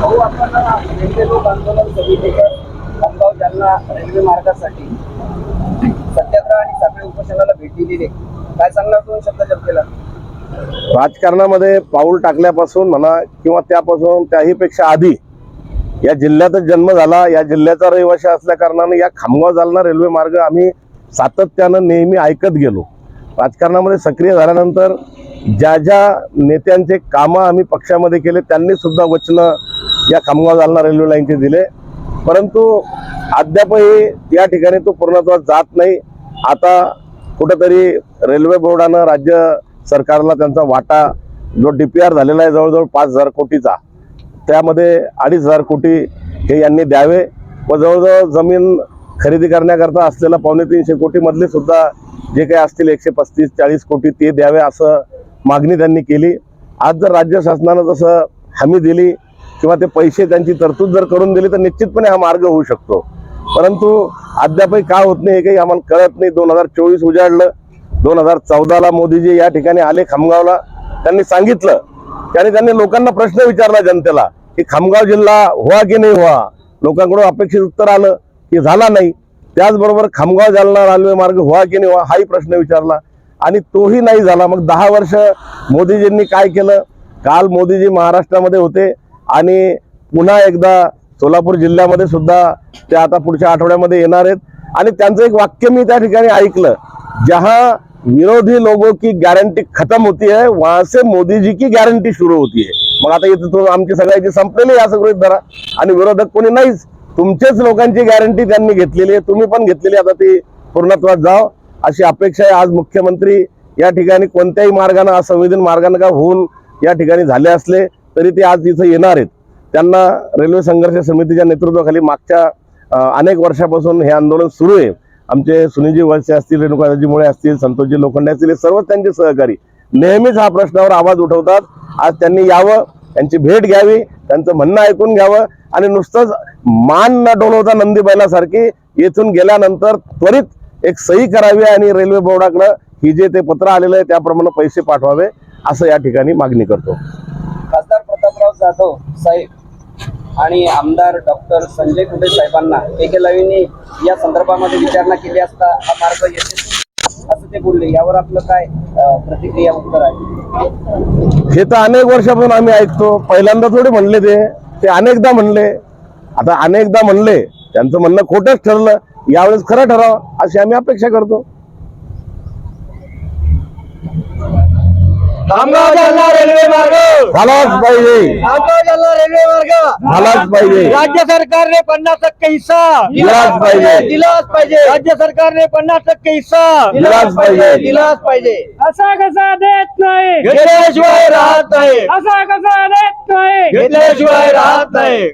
भाऊ आपण रेल्वे लोक आंदोलन समितीचं खामगाव जालना रेल्वे मार्गासाठी सत्याग्रह आणि साखळी उपोषणाला भेट दिलेली काय सांगणार दोन शब्द चर्चेला राजकारणामध्ये पाऊल टाकल्यापासून म्हणा किंवा त्यापासून त्याहीपेक्षा आधी या जिल्ह्यातच जन्म झाला या जिल्ह्याचा रहिवासी असल्या कारणाने या खामगाव जालना रेल्वे मार्ग आम्ही सातत्यानं नेहमी ऐकत गेलो. राजकारणामध्ये सक्रिय झाल्यानंतर ज्या ज्या नेत्यांचे कामं आम्ही पक्षामध्ये केले त्यांनी सुद्धा वचनं या खामगाव जालना रेल्वे लाईनचे दिले. परंतु अद्यापही या ठिकाणी तो पूर्णत्वास जात नाही. आता कुठंतरी रेल्वे बोर्डानं राज्य सरकारला त्यांचा वाटा जो डी पी आर झालेला आहे जवळजवळ पाच हजार कोटीचा त्यामध्ये अडीच हजार कोटी हे यांनी द्यावे व जवळजवळ जमीन खरेदी करण्याकरता असलेला पावणे तीनशे कोटीमधले सुद्धा जे काही असतील एकशे पस्तीस चाळीस कोटी ते द्यावे असं मागणी त्यांनी केली. आज जर राज्य शासनानं जसं हमी दिली किंवा ते पैसे त्यांची तरतूद जर करून दिली तर निश्चितपणे हा मार्ग होऊ शकतो. परंतु अद्यापही का होत नाही हे काही आम्हाला कळत नाही. दोन हजार चोवीस उजाडलं. दोन हजार चौदाला मोदीजी या ठिकाणी आले खामगावला. त्यांनी सांगितलं. त्याने त्यांनी लोकांना प्रश्न विचारला जनतेला की खामगाव जिल्हा व्हा की नाही व्हा? लोकांकडून अपेक्षित उत्तर आलं की झाला नाही. त्याचबरोबर खामगाव जालना रेल्वे मार्ग व्हा की नाही व्हा हाही प्रश्न विचारला. आणि तोही नाही झाला. मग दहा वर्ष मोदीजींनी काय केलं? काल मोदीजी महाराष्ट्रामध्ये होते. आणि पुन्हा एकदा सोलापूर जिल्ह्यामध्ये सुद्धा ते आता पुढच्या आठवड्यामध्ये येणार आहेत. आणि त्यांचं एक वाक्य मी त्या ठिकाणी ऐकलं. जहा विरोधी लोगों की गॅरंटी खतम होती है वहां से मोदीजी की गॅरंटी सुरू होती है मग आता इथे आमची सगळ्याची संपलेली आहे असं धरा. आणि विरोधक कोणी नाहीच. तुमचेच लोकांची गॅरंटी त्यांनी घेतलेली आहे. तुम्ही पण घेतलेली आहे. आता ती पूर्णत्वात जाव. अशी अपेक्षा आहे आज मुख्यमंत्री या ठिकाणी कोणत्याही मार्गाने असंविधान मार्गाने का होऊन या ठिकाणी झाले असले. तरी ते आज इथं येणार आहेत. त्यांना रेल्वे संघर्ष समितीच्या नेतृत्वाखाली मागच्या अनेक वर्षापासून हे आंदोलन सुरू आहे. आमचे सुनीलजी वळसे असतील रेणुकाजी मुळे असतील संतोषजी लोखंडे असतील हे सर्व त्यांचे सहकारी. नेहमीच हा प्रश्नावर आवाज उठवतात. आज त्यांनी यावं त्यांची भेट घ्यावी त्यांचं म्हणणं ऐकून घ्यावं आणि नुसतंच मान न डोलवता नंदीबैलासारखी येथून गेल्यानंतर त्वरित एक सही करावी आणि रेल्वे बोर्डाकडं ही जे ते पत्र आलेलं आहे त्याप्रमाणे पैसे पाठवावे असं या ठिकाणी मागणी करतो. जाधव साहेब आणि आमदार डॉक्टर संजय कुटे साहेबांना के या संदर्भामध्ये विचारणा केली असता हा मार्ग येते असं ते बोलले. यावर आपलं काय प्रतिक्रिया उत्तर आहे? हे तर अनेक वर्षापासून आम्ही ऐकतो. पहिल्यांदा थोडे म्हणले ते. ते अनेकदा म्हणले. आता अनेकदा म्हणले. त्यांचं म्हणणं खोटंच ठरलं. यावेळेस खरं ठरावं अशी आम्ही अपेक्षा करतो. खामगाव जालना रेल्वे मार्ग. झालाच पाहिजे खामगाव जालना रेल्वे मार्ग. झालाच पाहिजे राज्य सरकारने पन्नास टक्के हिस्सा. दिलाच पाहिजे. दिलाच पाहिजे राज्य सरकारने पन्नास टक्के हिस्सा. दिलाच पाहिजे. दिलाच पाहिजे असा कसा देत नाही? घेतल्याशिवाय राहत नाही. असा कसा देत नाही? घेतल्याशिवाय राहत नाही.